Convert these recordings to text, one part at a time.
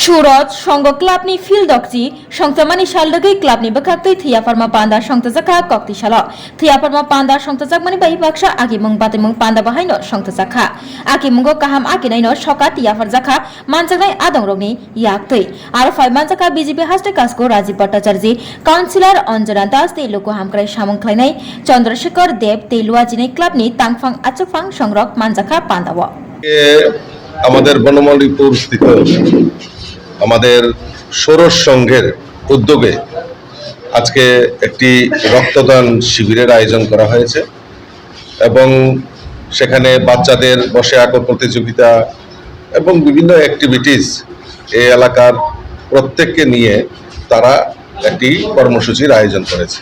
સુરત સંઘ ક્લબની ફિલ્ડ દોકજી સંઘતમાની શાલદગી ક્લબની બખાકતી થિયાફરમાં પાંદા સંઘતજાખા કોકતિશાલ થિયાફરમાં પાંદા સંઘતજાક મને બહી બાક્ષા આગી મંગ બાતે મંગ પાંદા બહાઈનો સંઘતજાખા આગી મંગો કાહામ આગી નઈનો સકા તિયાફર જાખા માનજાગનાઈ આદંગ રોગની યાગતઈ આરો ફાઈ માનજાખા બીજેપી હાસ્ટે કાસકો રાજીવ ભટ્ટાચાર્યજી કાઉન્સિલર અંજના દાસ તે લોકો હામક્રાઈ સામંગ ખ્લાઈનાઈ ચંદ્રશેખર દેવ તે લુઆજીને ક્લબની તાંગફાং આચકફાং સંગ્રહ માનજાખા પાંદાવ আমাদের বনমালীপুর স্থিত আমাদের ষোড়শ সংঘের উদ্যোগে আজকে একটি রক্তদান শিবিরের আয়োজন করা হয়েছে এবং সেখানে বাচ্চাদের বসে আঁকো প্রতিযোগিতা এবং বিভিন্ন অ্যাক্টিভিটিস এই এলাকার প্রত্যেককে নিয়ে তারা একটি কর্মসূচির আয়োজন করেছে।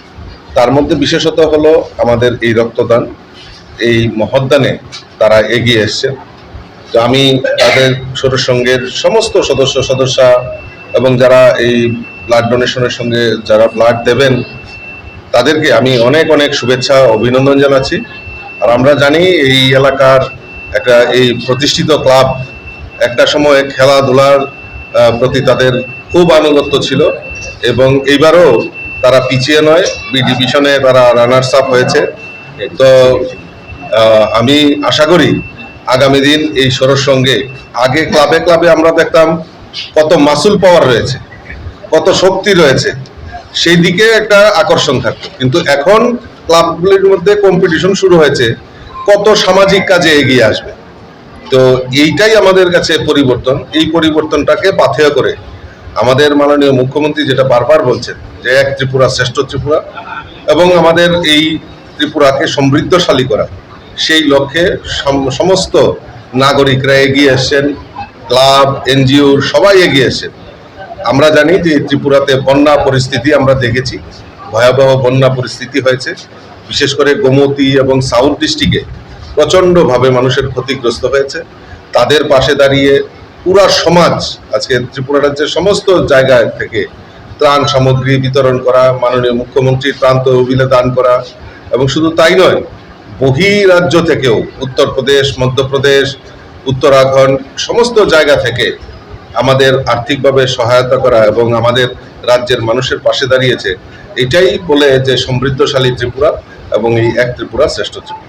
তার মধ্যে বিশেষত হলো আমাদের এই রক্তদান, এই মহদ্দানে তারা এগিয়ে এসছে। তো আমি তাদের ছোট সঙ্গের সমস্ত সদস্য, সদস্যা এবং যারা এই ব্লাড ডোনেশনের সঙ্গে যারা ব্লাড দেবেন, তাদেরকে আমি অনেক অনেক শুভেচ্ছা, অভিনন্দন জানাচ্ছি। আর আমরা জানি এই এলাকার একটা, এই প্রতিষ্ঠিত ক্লাব একটা সময় খেলাধুলার প্রতি তাদের খুব আনুগত্য ছিল এবং এইবারও তারা পিছিয়ে নয় বি ডিভিশনে তারা রানার্স আপ হয়েছে। তো আমি আশা করি আগামী দিন এই সরোর সঙ্গে আগে ক্লাবে ক্লাবে আমরা দেখতাম কত মাসুল পাওয়ার রয়েছে, কত শক্তি রয়েছে, সেই দিকে একটা আকর্ষণ থাকতো। কিন্তু এখন ক্লাবগুলির মধ্যে কম্পিটিশন শুরু হয়েছে, কত সামাজিক কাজে এগিয়ে আসবে। তো এইটাই আমাদের কাছে পরিবর্তন, এই পরিবর্তনটাকে পাথেয় করে আমাদের মাননীয় মুখ্যমন্ত্রী যেটা বারবার বলছেন, যে এক ত্রিপুরা শ্রেষ্ঠ ত্রিপুরা এবং আমাদের এই ত্রিপুরাকে সমৃদ্ধশালী করা। সেই লক্ষ্যে সমস্ত নাগরিকরা এগিয়ে এসছেন ক্লাব, এনজিও, সবাই এগিয়ে এসছেন আমরা জানি যে ত্রিপুরাতে বন্যা পরিস্থিতি আমরা দেখেছি, ভয়াবহ বন্যা পরিস্থিতি হয়েছে। বিশেষ করে গোমতী এবং সাউথ ডিস্ট্রিক্টে প্রচণ্ডভাবে মানুষের ক্ষতিগ্রস্ত হয়েছে। তাদের পাশে দাঁড়িয়ে পুরা সমাজ, আজকে ত্রিপুরা রাজ্যের সমস্ত জায়গায় থেকে ত্রাণ সামগ্রী বিতরণ করা, মাননীয় মুখ্যমন্ত্রীর ত্রাণ তহবিলে দান করা, এবং শুধু তাই নয় বহি রাজ্য থেকেও উত্তরপ্রদেশ, মধ্যপ্রদেশ, উত্তরাখণ্ড, সমস্ত জায়গা থেকে আমাদের আর্থিকভাবে সহায়তা করা এবং আমাদের রাজ্যের মানুষের পাশে দাঁড়িয়েছে, এটাই বলে যে সমৃদ্ধশালী ত্রিপুরা এবং এই এক ত্রিপুরা শ্রেষ্ঠ ত্রিপুরা।